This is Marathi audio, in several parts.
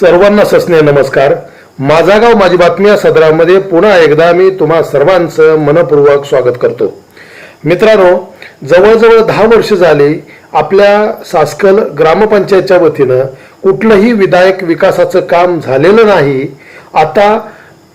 सर्वांना सस्ने नमस्कार. माझा गाव माझी बातमी या सदरामध्ये पुन्हा एकदा मी तुम्हा सर्वांचं मनपूर्वक स्वागत करतो. मित्रांनो जवळजवळ दहा वर्ष झाली आपल्या सासकल ग्रामपंचायतच्या वतीनं कुठलंही विधायक विकासाचं काम झालेलं नाही. आता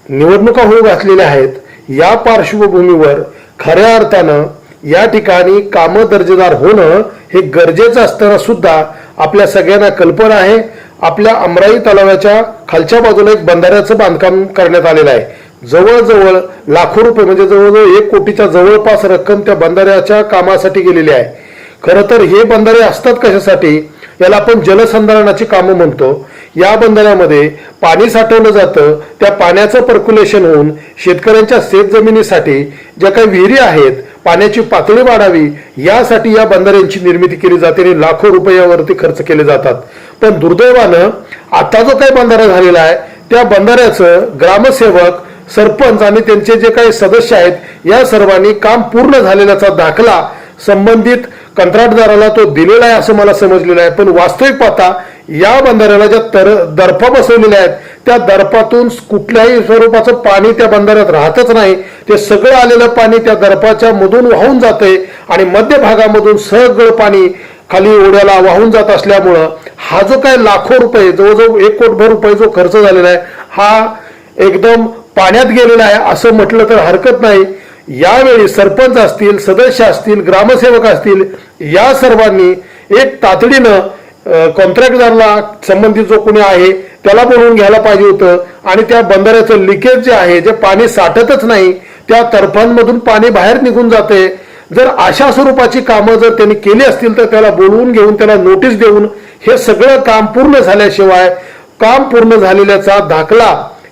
निवडणुका होऊ घातलेल्या आहेत. या पार्श्वभूमीवर खऱ्या अर्थानं या ठिकाणी कामं दर्जेदार होणं हे गरजेचं असताना सुद्धा आपल्या सगळ्यांना कल्पना आहे. आपल्या अमराई तलावाच्या खालच्या बाजूला एक बंधाऱ्याचं बांधकाम करण्यात आलेलं आहे. जवळजवळ लाखो रुपये म्हणजे जवळजवळ एक कोटीच्या जवळपास रक्कम त्या बंधाऱ्याच्या कामासाठी गेलेली आहे. खरं तर हे बंधारे असतात कशासाठी? याला आपण जलसंधारणाची कामं म्हणतो. या बंधाऱ्यामध्ये पाणी साठवलं जातं. त्या पाण्याचं पर्क्युलेशन होऊन शेतकऱ्यांच्या शेतजमिनीसाठी ज्या काही विहिरी आहेत पाण्याची पातळी वाढावी यासाठी या बंधाऱ्यांची निर्मिती केली जाते आणि लाखो रुपयावरती खर्च केले जातात. पण दुर्दैवानं आता जो काही बंधारा झालेला आहे त्या बंधाऱ्याचं ग्रामसेवक सरपंच आणि त्यांचे जे काही सदस्य आहेत या सर्वांनी काम पूर्ण झालेल्याचा दाखला संबंधित कंत्राटदाराला तो दिलेला आहे असं मला समजलेलं आहे. पण वास्तविक पाहता या बंधाऱ्याला ज्या तर दर्फा बसवलेल्या आहेत त्या दर्पातून कुठल्याही स्वरूपाचं पाणी त्या बंधाऱ्यात राहतच नाही. ते सगळं आलेलं पाणी त्या दर्पाच्या मधून वाहून जाते आणि मध्य भागामधून सगळं पाणी खाली ओढ्याला वाहून जात असल्यामुळं हा जो काय लाखो रुपये जवळजवळ एक कोटभर रुपये जो खर्च झालेला आहे हा एकदम पाण्यात गेलेला आहे असं म्हटलं तर हरकत नाही. यावेळी सरपंच असतील सदस्य असतील ग्रामसेवक असतील या सर्वांनी एक तातडीनं कॉन्ट्रॅक्टदारला संबंधित जो कोणी आहे त्याला बोलवून घ्यायला पाहिजे होतं. आणि त्या बंधाऱ्याचं लिकेज जे आहे जे पाणी साठतच नाही त्या तर्फांमधून पाणी बाहेर निघून जाते. जर अशा स्वरूपाची कामं जर त्यांनी केली असतील तर त्याला बोलवून घेऊन त्याला नोटीस देऊन हे सगळं काम पूर्ण झाल्याशिवाय काम पूर्ण झालेल्याचा दाखला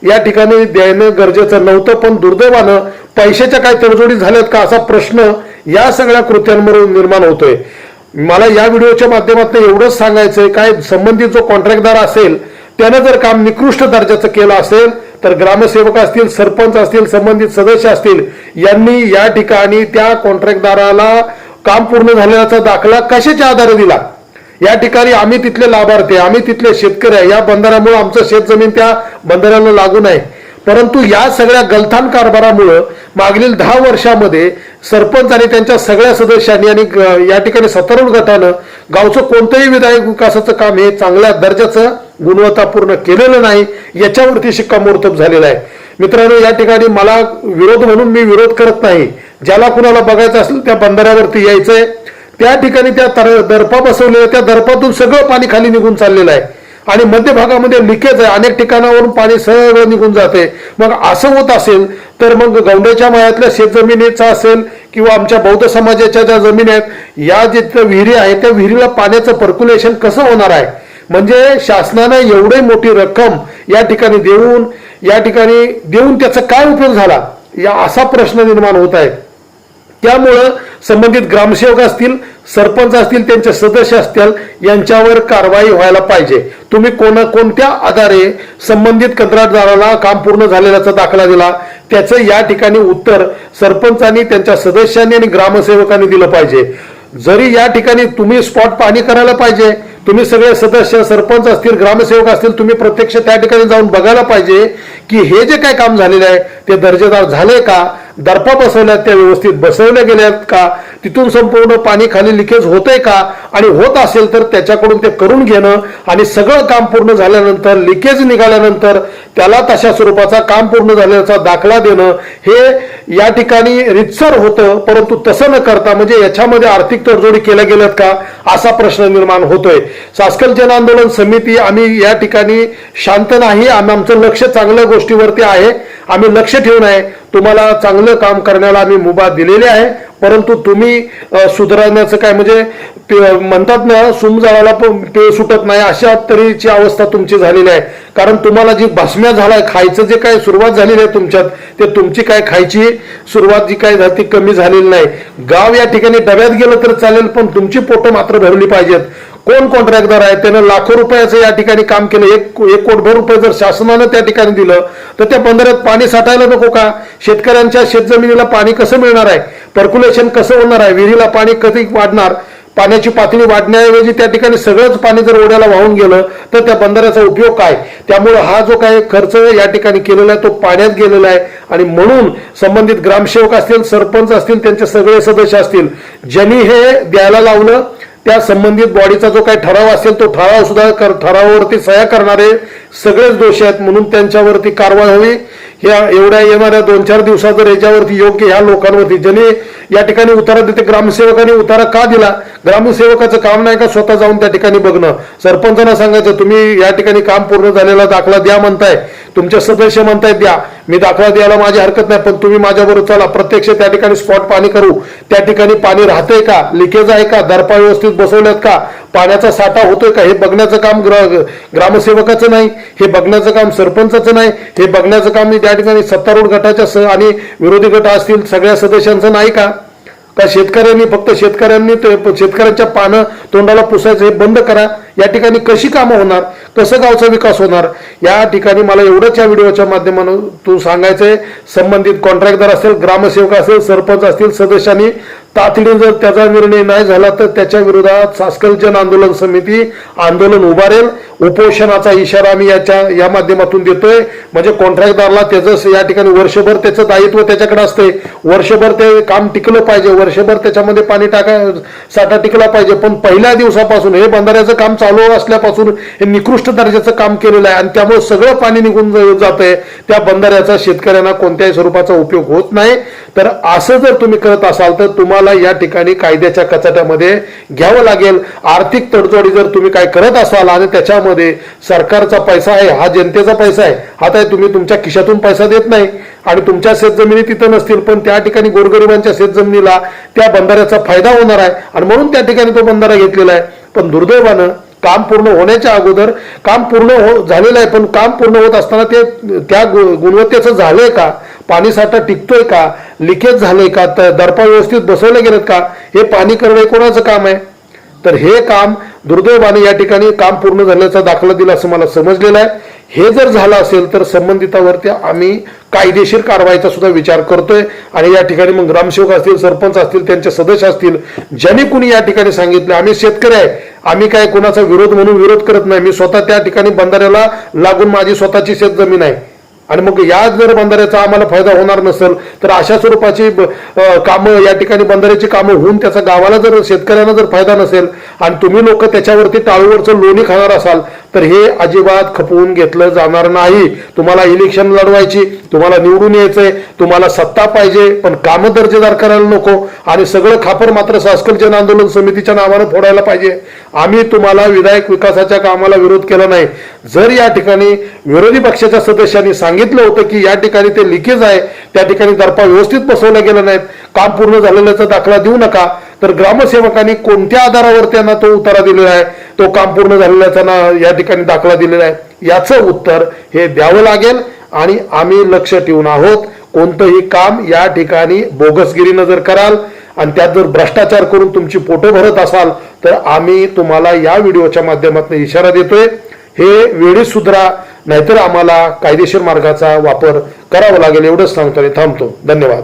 या ठिकाणी देणं गरजेचं नव्हतं. पण दुर्दैवानं पैशाच्या काय तडजोडी झाल्यात का असा प्रश्न या सगळ्या कृत्यांवरून निर्माण होतोय. मला या व्हिडिओच्या माध्यमातून एवढंच सांगायचंय काय संबंधित जो कॉन्ट्रॅक्टदार असेल त्यानं जर काम निकृष्ट दर्जाचं केलं असेल तर ग्रामसेवक असतील सरपंच असतील संबंधित सदस्य असतील यांनी या ठिकाणी त्या कॉन्ट्रॅक्टदाराला काम पूर्ण झाल्याचा दाखला कशाच्या आधारे दिला? या ठिकाणी आम्ही तिथले लाभार्थी आम्ही तिथले शेतकरी आहे. या बंधाऱ्यामुळे आमचं शेतजमीन त्या बंधाऱ्याला लागून आहे परंतु या सगळ्या गलथान कारभारामुळं मागील दहा वर्षामध्ये सरपंच आणि त्यांच्या सगळ्या सदस्यांनी आणि या ठिकाणी सत्तारूढ गटानं गावचं कोणतंही विधायक विकासाचं काम हे चांगल्या दर्जाचं गुणवत्तापूर्ण केलेलं नाही याच्यावरती शिक्कामोर्तब झालेला आहे. मित्रांनो या ठिकाणी मला विरोध म्हणून मी विरोध करत नाही. ज्याला कुणाला बघायचं असेल त्या बंधाऱ्यावरती यायचंय. त्या ठिकाणी त्या तर- दर्पा बसवलेल्या त्या दर्पातून सगळं पाणी खाली निघून चाललेलं आहे. आणि मध्य भागामध्ये लिकेज आहे. अनेक ठिकाणावरून पाणी सरळ निघून जाते. मग असं होत असेल तर मग गौंड्याच्या मळ्यातल्या शेतजमिनीचा असेल किंवा आमच्या बौद्ध समाजाच्या ज्या जमिनी आहेत या जिथं विहिरी आहेत त्या विहिरीला पाण्याचं पर्क्युलेशन कसं होणार आहे? म्हणजे शासनानं एवढी मोठी रक्कम या ठिकाणी देऊन या ठिकाणी देऊन त्याचा काय उपयोग झाला? या असा प्रश्न निर्माण होत आहे. त्यामुळं संबंधित ग्रामसेवक असतील सरपंच असतील त्यांचे सदस्य असतील यांच्यावर कारवाई व्हायला पाहिजे. तुम्ही कोण कोणत्या आधारे संबंधित कंत्राटदाराला काम पूर्ण झालेल्याचा दाखला दिला त्याचं या ठिकाणी उत्तर सरपंचांनी त्यांच्या सदस्यांनी आणि ग्रामसेवकांनी दिलं पाहिजे. जरी या ठिकाणी तुम्ही स्पॉट पाणी करायला पाहिजे तुम्ही सगळे सदस्य सरपंच असतील ग्रामसेवक असतील तुम्ही प्रत्यक्ष त्या ठिकाणी जाऊन बघायला पाहिजे की हे जे काय काम झालेलं आहे ते दर्जेदार झाले का? दर्पा बसवल्यात त्या व्यवस्थित बसवल्या गेल्यात का? तिथून संपूर्ण पाणी खाली लिकेज होतंय का? आणि होत असेल तर त्याच्याकडून ते करून घेणं आणि सगळं काम पूर्ण झाल्यानंतर लिकेज निघाल्यानंतर त्याला तशा स्वरूपाचा काम पूर्ण झाल्याचा दाखला देणं हे या ठिकाणी रितसर होतं परंतु तसं न करता म्हणजे याच्यामध्ये आर्थिक तडजोडी केल्या गेल्यात का? असा प्रश्न निर्माण होतोय. सासकल जन आंदोलन समिती आम्ही या ठिकाणी शांत नाही आम्ही आमचं लक्ष चांगल्या गोष्टीवरती आहे. आम्ही लक्ष ठेवून आहे. तुम्हाला चांगलं काम करण्याला आम्ही मुभा दिलेली आहे. परंतु तुम्ही सुधारण्याचं काय म्हणजे म्हणतात ना सुम जाळाला पण ते सुटत नाही अशा तऱ्हेची अवस्था तुमची झालेली आहे. कारण तुम्हाला जी भस्म्या झाला खायचं जे काय सुरुवात झालेली आहे तुमच्यात ते तुमची काय खायची सुरुवात जी काय झाली ती कमी झालेली नाही. गाव या ठिकाणी डब्यात गेलं तर चालेल पण तुमची पोटं मात्र भरली पाहिजेत. कोण कॉन्ट्रॅक्टदार आहे? त्यानं लाखो रुपयाचं या ठिकाणी काम केलं. एक एक कोटभर रुपये जर शासनानं त्या ठिकाणी दिलं तर त्या बंदऱ्यात पाणी साठायला नको का? शेतकऱ्यांच्या शेतजमिनीला पाणी कसं मिळणार आहे? पर्क्युलेशन कसं होणार आहे? विहिरीला पाणी कधी वाढणार? पाण्याची पातळी वाढण्याऐवजी त्या ठिकाणी सगळंच पाणी जर ओढ्याला वाहून गेलं तर त्या बंधाऱ्याचा उपयोग काय? त्यामुळे हा जो काही खर्च या ठिकाणी केलेला आहे तो पाण्यात गेलेला आहे. आणि म्हणून संबंधित ग्रामसेवक असतील सरपंच असतील त्यांचे सगळे सदस्य असतील ज्यांनी हे द्यायला लावलं त्या संबंधित बॉडीचा जो काही ठराव असेल तो ठराव सुद्धा कर ठरावावरती सह्या करणारे सगळेच दोषी आहेत म्हणून त्यांच्यावरती कारवाई हवी. ह्या एवढ्या येणाऱ्या दोन चार दिवसात जर याच्यावरती योग्य ह्या लोकांवरती ज्याने या ठिकाणी उतारा देते ग्रामसेवकांनी उतारा का दिला? ग्रामसेवकाचं काम नाही का स्वतः जाऊन त्या ठिकाणी बघणं? सरपंचांना सांगायचं तुम्ही या ठिकाणी काम पूर्ण झालेला दाखला द्या म्हणताय. तुमचे सदस्य म्हणतायत द्या मी दाखला द्यायला माझी हरकत नाही पण तुम्ही माझ्याबरोबर चला. प्रत्यक्ष त्या ठिकाणी स्पॉट पाणी करू. त्या ठिकाणी पाणी राहतंय का? लिकेज आहे का? दरपा व्यवस्थित बसवल्यात का? पाण्याचा साठा होतोय का? हे बघण्याचं काम ग्र- ग्रामसेवकाचं नाही. हे बघण्याचं काम सरपंचाचं नाही. हे बघण्याचं काम त्या ठिकाणी सत्तारूढ गटाच्या आणि विरोधी गट असतील सगळ्या सदस्यांचं नाही का? त्या शेतकऱ्यांनी फक्त शेतकऱ्यांनी ते शेतकऱ्यांच्या पानं तोंडाला पुसायचं हे बंद करा. या ठिकाणी कशी कामं होणार? कसं गावचा विकास होणार? या ठिकाणी मला एवढंच या व्हिडिओच्या माध्यमातून सांगायचं आहे संबंधित कॉन्ट्रॅक्टदार असेल ग्रामसेवक असेल सरपंच असतील सदस्यांनी तातडीने जर त्याचा निर्णय नाही झाला तर त्याच्या विरोधात सास्कल जन आंदोलन समिती आंदोलन उभारेल. उपोषणाचा इशारा आम्ही याच्या या माध्यमातून देतोय. म्हणजे कॉन्ट्रॅक्टदारला त्याचं या ठिकाणी वर्षभर त्याचं दायित्व त्याच्याकडे असते वर्षभर ते काम टिकलं पाहिजे. वर्षभर त्याच्यामध्ये पाणी टाका साठा टिकला पाहिजे. पण पहिल्या दिवसापासून हे बंधाऱ्याचं काम चालू असल्यापासून हे निकृष्ट दर्जाचं काम केलेलं आहे. आणि त्यामुळे सगळं पाणी निघून जात आहे त्या बंधाऱ्याचा शेतकऱ्यांना कोणत्याही स्वरूपाचा उपयोग होत नाही. तर असं जर तुम्ही करत असाल तर तुम्हाला या ठिकाणी कायद्याच्या कचाट्यामध्ये घ्यावं लागेल. आर्थिक तडजोडी जर तुम्ही काय करत असाल आणि त्याच्यामध्ये सरकारचा पैसा आहे हा जनतेचा पैसा आहे हा काय तुम्ही तुमच्या खिशातून पैसा देत नाही. आणि तुमच्या शेतजमिनी तिथं नसतील पण त्या ठिकाणी गोरगरिबांच्या शेतजमिनीला त्या बंधाऱ्याचा फायदा होणार आहे. आणि म्हणून त्या ठिकाणी तो बंधारा घेतलेला आहे. पण दुर्दैवानं काम पूर्ण होण्याच्या अगोदर काम पूर्ण हो झालेलं आहे पण काम पूर्ण होत असताना ते त्या गु- गुणवत्तेचं झालंय का? पाणीसाठा टिकतोय का? लिकेज झाले का? त- दर्पा व्यवस्थित बसवले गेलेत का? हे पाणी करणं हे कोणाचं काम आहे? तर हे काम दुर्दैवाने या ठिकाणी काम पूर्ण झाल्याचा दाखला दिला असं मला समजलेलं आहे. हे जर झालं असेल तर संबंधितावरती आम्ही कायदेशीर कारवाईचा सुद्धा विचार करतोय आणि या ठिकाणी मग ग्रामसेवक असतील सरपंच असतील त्यांचे सदस्य असतील ज्यांनी कुणी या ठिकाणी सांगितलं आम्ही शेतकरी आहे. आम्ही काय कोणाचा विरोध म्हणून विरोध करत नाही. मी स्वतः त्या ठिकाणी बंधाऱ्याला लागून माझी स्वतःची शेतजमीन आहे. आणि मग या जर बंधाऱ्याचा आम्हाला फायदा होणार नसेल तर अशा स्वरूपाची ब- कामं या ठिकाणी बंधाऱ्याची कामं होऊन त्याचा गावाला जर शेतकऱ्यांना जर फायदा नसेल आणि तुम्ही लोक त्याच्यावरती टाळूवरचं लोणी खाणार असाल तर हे अजिबात खपवून घेतलं जाणार नाही. तुम्हाला इलेक्शन लढवायची तुम्हाला निवडून यायचंय तुम्हाला सत्ता पाहिजे पण कामं दर्जेदार करायला नको आणि सगळं खापर मात्र शासकीय जन आंदोलन समितीच्या नावानं फोडायला पाहिजे. आम्ही तुम्हाला विधायक विकासाच्या कामाला विरोध केला नाही. जर या ठिकाणी विरोधी पक्षाच्या सदस्यांनी सांगितलं होतं की या ठिकाणी ते लिकेज आहे त्या ठिकाणी दर्पा व्यवस्थित बसवल्या गेल्या नाहीत. काम पूर्ण झालेल्याचा दाखला देऊ नका. तर ग्रामसेवकांनी कोणत्या आधारावर त्यांना तो उतारा दिलेला आहे? तो काम पूर्ण झालेल्याचा ना या ठिकाणी दाखला दिलेला आहे. याचं उत्तर हे द्यावं लागेल आणि आम्ही लक्ष ठेवून आहोत. कोणतंही काम या ठिकाणी बोगसगिरीनं जर कराल आणि त्यात जर भ्रष्टाचार करून तुमची पोटं भरत असाल तर आम्ही तुम्हाला या व्हिडिओच्या माध्यमातून इशारा देतोय. हे वेळी सुधरा नाहीतर आम्हाला कायदेशीर मार्गाचा वापर करावा लागेल एवढंच सांगतो आणि थांबतो. धन्यवाद.